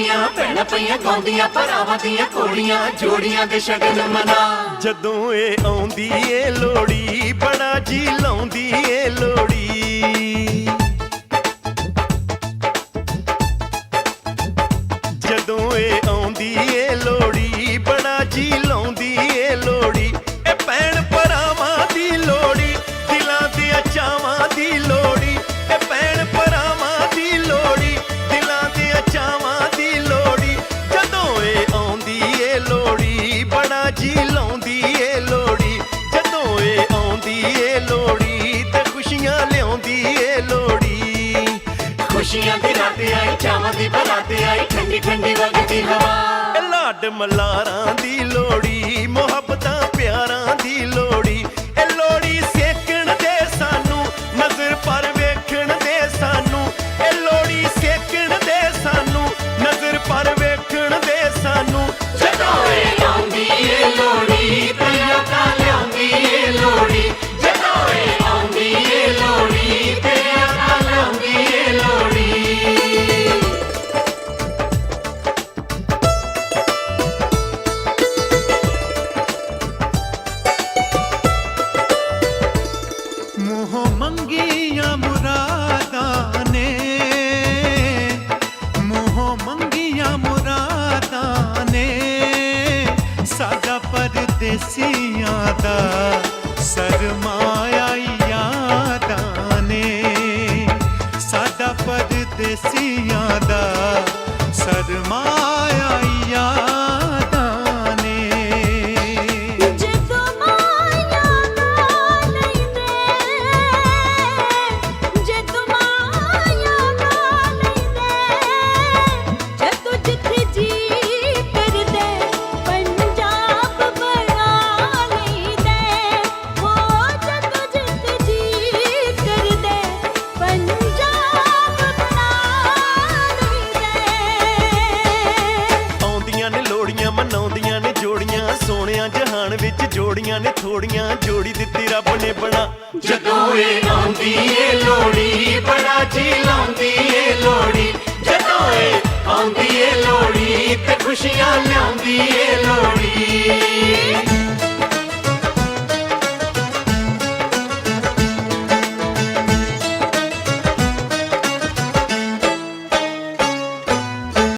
ਲੋੜੀਆਂ ਭੈਣਾਂ ਪਈਆਂ ਗਾਉਂਦੀਆਂ, ਭਰਾਵਾਂ ਦੀਆਂ ਕੋੜੀਆਂ ਜੋੜੀਆਂ ਦੇ ਸ਼ਗਨ ਮਨਾ। ਜਦੋਂ ਇਹ ਆਉਂਦੀ ਏ ਲੋੜੀ ਬੜਾ ਜੀ ਲਾਉਂਦੀ ਏ ਲੋੜੀ ਜਦੋਂ ਖੁਸ਼ੀਆਂ ਦੀ ਰਾਤ ਆਈ ਚਾਵਾਂ ਦੀ ਬਰਾਤ ਆਈ ਠੰਡੀ ਠੰਡੀ ਵਗਦੀ ਹਵਾ। ਇਹ ਲਾਡ ਮਲਾਰਾਂ ਦੀ ਲੋੜੀ ਮੁਹੱਬਤਾਂ ਪਿਆਰਾਂ ਦੀ ਲੋੜੀ ਇਹ ਲੋੜੀ ਸੇਕਣ ਦੇ ਸਾਨੂੰ ਨਜ਼ਰ ਪਰ ਵੇਖਣ ਦੇ ਸਾਨੂੰ। ਇਹ ਲੋੜੀ ਸੇਕਣ ਦੇ ਸਾਨੂੰ ਨਜ਼ਰ ਪਰ ਵੇਖਣ ਦੇ ਸਾਨੂੰ। ਜਦੋਂ ਇਹ ਆਉਂਦੀ ਏ ਲੋੜੀ ਤਈਆ ਤਾਂ ਲਿਆਉਂਦੀ ਏ ਲੋੜੀ ਪਰਦੇਸੀਆਂ ਦਾ ਸਰਮਾਇਆ ਯਾਦਾਂ ਨੇ। ਸਾਡਾ ਪਰਦੇਸੀਆਂ ਦਾ ਸਰਮਾਇਆ ਜੋੜੀਆਂ ਜਹਾਨ ਵਿੱਚ ਜੋੜੀਆਂ ਨੇ ਥੋੜੀਆਂ ਜੋੜੀ ਦਿੱਤੀ ਰੱਬ ਨੇ ਬਣਾ। ਜਦੋਂ ਇਹ ਆਉਂਦੀ ਏ ਲੋੜੀ ਬੜਾ ਜੀ ਲਾਉਂਦੀ ਏ ਲੋੜੀ ਜਦੋਂ ਇਹ ਆਉਂਦੀ ਏ ਲੋੜੀ ਤੇ ਖੁਸ਼ੀਆਂ ਲਿਆਉਂਦੀ ਏ